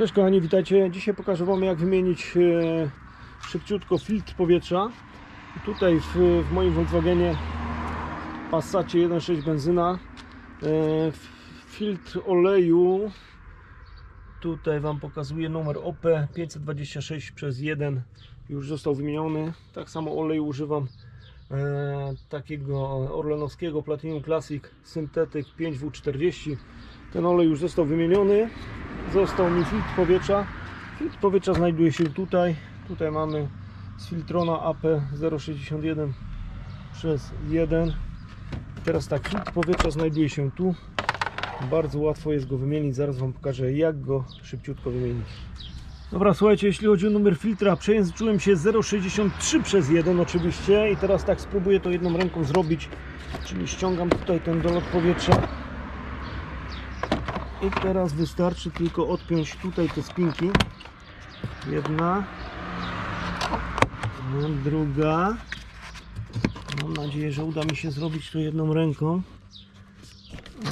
Cześć kochani, witajcie. Dzisiaj pokażę Wam jak wymienić e, szybciutko filtr powietrza. Tutaj w, w moim Volkswagenie Passacie 1.6 benzyna e, filtr oleju tutaj Wam pokazuję numer OP 526 przez 1 już został wymieniony. Tak samo oleju używam e, takiego orlenowskiego Platinum Classic Synthetic 5W40 ten olej już został wymieniony został mi filtr powietrza. Filtr powietrza znajduje się tutaj. Tutaj mamy z Filtrona AP061 przez 1. Teraz tak, filtr powietrza znajduje się tu. Bardzo łatwo jest go wymienić. Zaraz Wam pokażę, jak go szybciutko wymienić. Dobra, słuchajcie, jeśli chodzi o numer filtra, przejęzyczyłem się 0,63 przez 1 oczywiście i teraz tak spróbuję to jedną ręką zrobić, czyli ściągam tutaj ten dolot powietrza i teraz wystarczy tylko odpiąć tutaj te spinki. Jedna. No, druga. Mam nadzieję, że uda mi się zrobić to jedną ręką.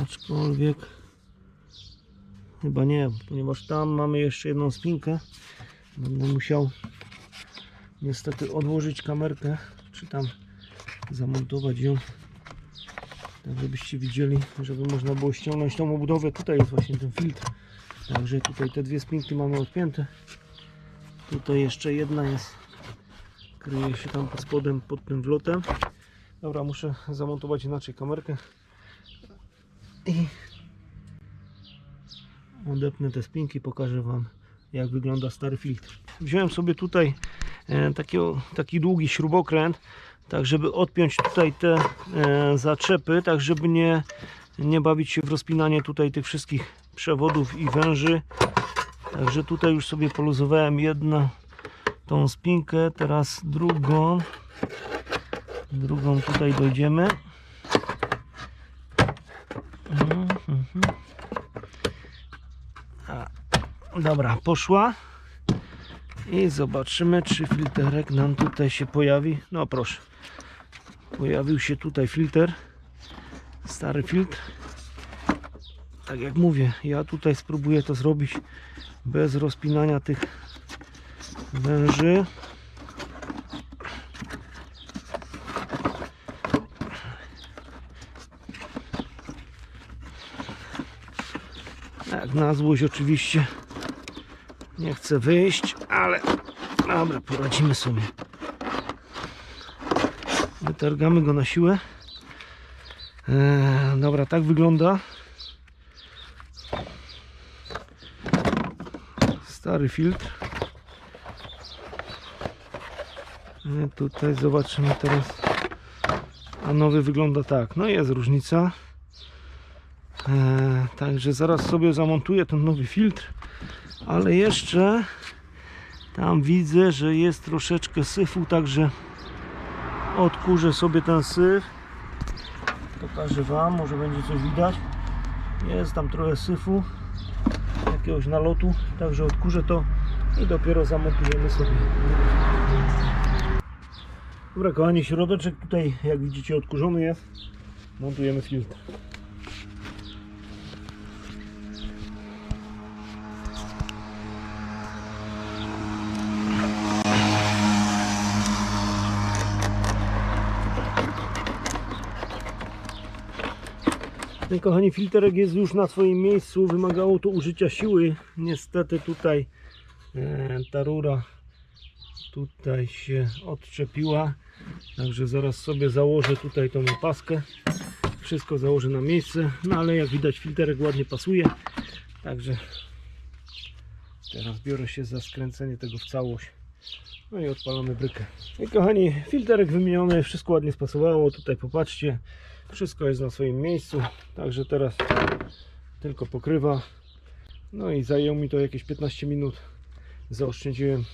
Aczkolwiek chyba nie, ponieważ tam mamy jeszcze jedną spinkę. Będę musiał niestety odłożyć kamerkę, czy tam zamontować ją żebyście widzieli, żeby można było ściągnąć tą obudowę. Tutaj jest właśnie ten filtr. Także tutaj te dwie spinki mamy odpięte. Tutaj jeszcze jedna jest. Kryje się tam pod spodem, pod tym wlotem. Dobra, muszę zamontować inaczej kamerkę. I odepnę te spinki, pokażę Wam jak wygląda stary filtr. Wziąłem sobie tutaj e, taki długi śrubokręt, tak żeby odpiąć tutaj te e, zaczepy, tak żeby nie, nie bawić się w rozpinanie tutaj tych wszystkich przewodów i węży. Także tutaj już sobie poluzowałem jedną tą spinkę, teraz drugą. Drugą tutaj dojdziemy. Mhm, mhm. Dobra, poszła. I zobaczymy, czy filterek nam tutaj się pojawi. No proszę. Pojawił się tutaj filtr. Stary filtr. Tak jak mówię, ja tutaj spróbuję to zrobić bez rozpinania tych węży. Tak, na złość oczywiście nie chcę wyjść, ale dobra, poradzimy sobie. Wytargamy go na siłę. Eee, dobra, tak wygląda. Stary filtr. I tutaj zobaczymy teraz. A nowy wygląda tak. No jest różnica. Eee, także zaraz sobie zamontuję ten nowy filtr. Ale jeszcze tam widzę, że jest troszeczkę syfu, także odkurzę sobie ten syf. Pokażę Wam, może będzie coś widać. Jest tam trochę syfu, jakiegoś nalotu, także odkurzę to i dopiero zamontujemy sobie. Dobra kochani, środeczek tutaj jak widzicie odkurzony jest. Montujemy filtr. Kochani, filterek jest już na swoim miejscu. Wymagało to użycia siły. Niestety tutaj e, ta rura tutaj się odczepiła. Także zaraz sobie założę tutaj tą opaskę. Wszystko założę na miejsce. No ale jak widać filterek ładnie pasuje. Także teraz biorę się za skręcenie tego w całość. No i odpalamy brykę. I kochani, filterek wymieniony, wszystko ładnie spasowało. Tutaj popatrzcie, wszystko jest na swoim miejscu. Także teraz tylko pokrywa. No i zajęło mi to jakieś 15 minut. Zaoszczędziłem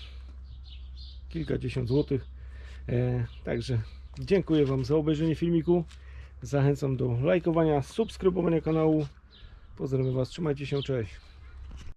kilkadziesiąt złotych. E, także dziękuję Wam za obejrzenie filmiku. Zachęcam do lajkowania, subskrybowania kanału. Pozdrawiam Was, trzymajcie się, cześć.